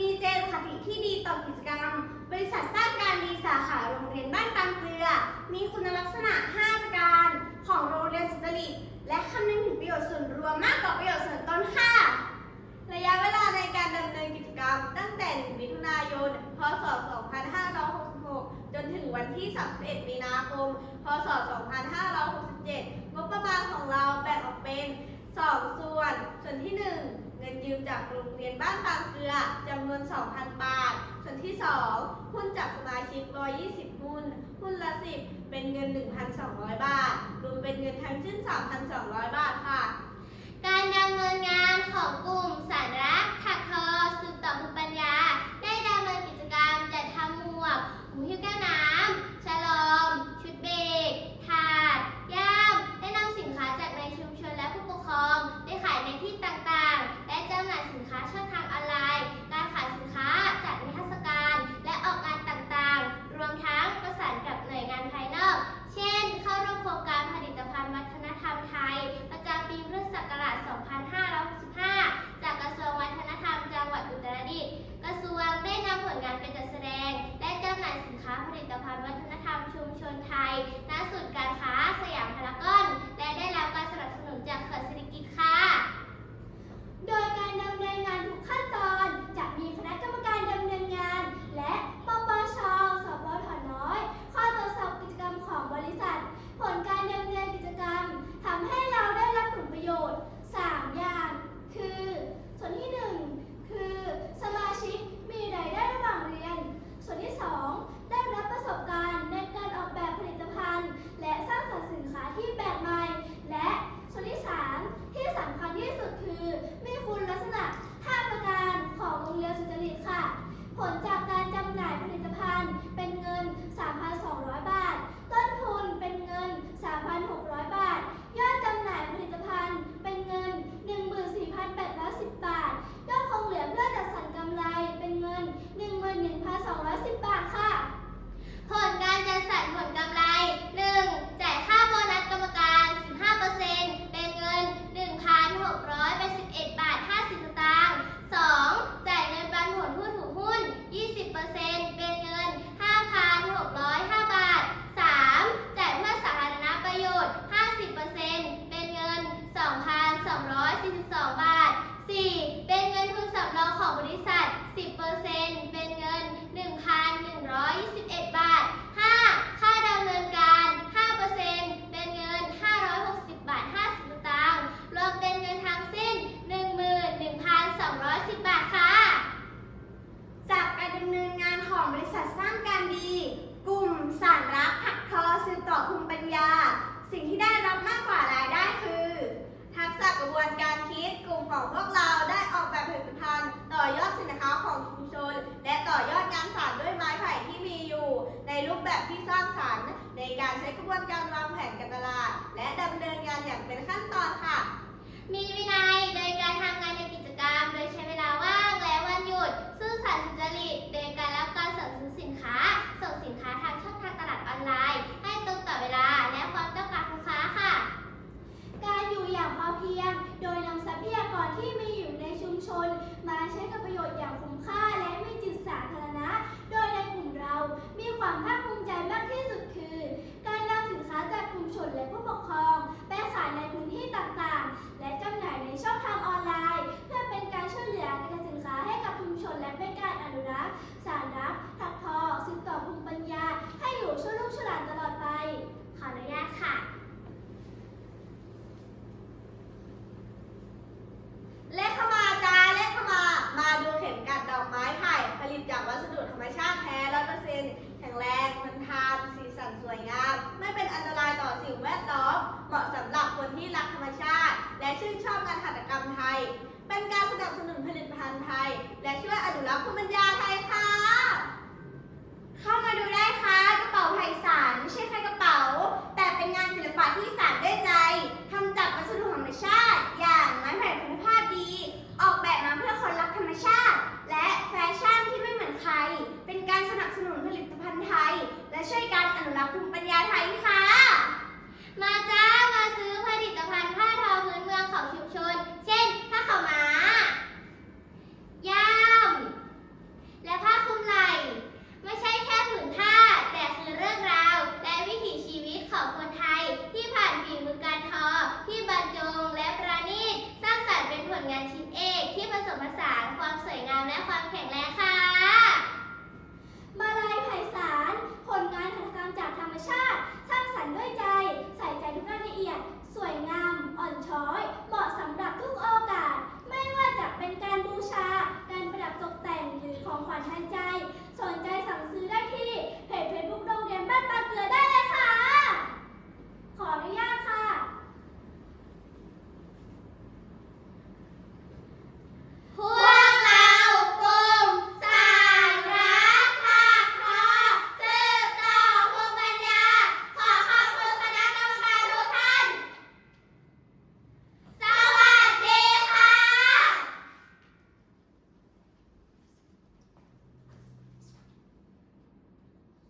มีเจนคติที่ดีต่อกิจกรรม บริษัทสร้างการดีสาขาโรงเรียนบ้านบางเกลือ มีคุณลักษณะ 5 ประการของโรงเรียนสุจริตและคำนึงถึงประโยชน์ส่วนรวมมากกว่าประโยชน์ส่วนตนค่ะ ระยะเวลาในการดำเนินกิจกรรม ตั้งแต่ 1 มิถุนายน พศ 2566 จนถึงวันที่ 31 มีนาคม พศ 2567 งบประมาณของเราแบ่งออกเป็น 2 ส่วน ส่วนที่ 1 เงินยืมจากโรงเรียนบ้านบางเกลือจำนวน 2,000 บาท ส่วนที่ 2 หุ้นจากสมาชิก 120 หุ้น หุ้นละ 10 เป็นเงิน 1,200 บาท รวมเป็นเงินทั้งสิ้น 3,200 บาทค่ะ การดำเนินงานของกลุ่มสาระถักทอสืบต่อภูมิปัญญา ได้ดำเนินกิจกรรมจัดทำหมวกหูหิ้วแก้วน้ำ ของพวกเราได้ออกแบบผลิตภัณฑ์ต่อยอดสินค้าของชุมชน และต่อยอดงานสานด้วยไม้ไผ่ที่มีอยู่ ในรูปแบบที่สร้างสรรค์ ในการใช้กระบวนการวางแผนการตลาด และดำเนินงานอย่างเป็นขั้นตอนค่ะ มีวินัยในการทำงานในกิจกรรม และช่วยอนุรักษ์ภูมิปัญญาไทยค่ะ เข้ามาดูได้ค่ะกระเป๋าไพศาลไม่ใช่แค่กระเป๋า แต่เป็นงานศิลปะที่สานด้วยใจทำจากวัสดุธรรมชาติ อย่างไม้ไผ่คุณภาพดี ออกแบบมาเพื่อคนรักธรรมชาติ และแฟชั่นที่ไม่เหมือนใคร เป็นการสนับสนุนผลิตภัณฑ์ไทย และช่วยการอนุรักษ์ภูมิปัญญาไทยค่ะ มาจ้า ชิ้นเอกที่ผสมผสานความสวยงามและความแข็งแรงค่ะ มาลายไผ่สาร ผลงานหัตถกรรมจากธรรมชาติ สร้างสรรค์ด้วยใจ ใส่ใจทุกรายละเอียด สวยงาม อ่อนช้อย เหมาะสำหรับทุกโอกาส ไม่ว่าจะเป็นการบูชา การประดับ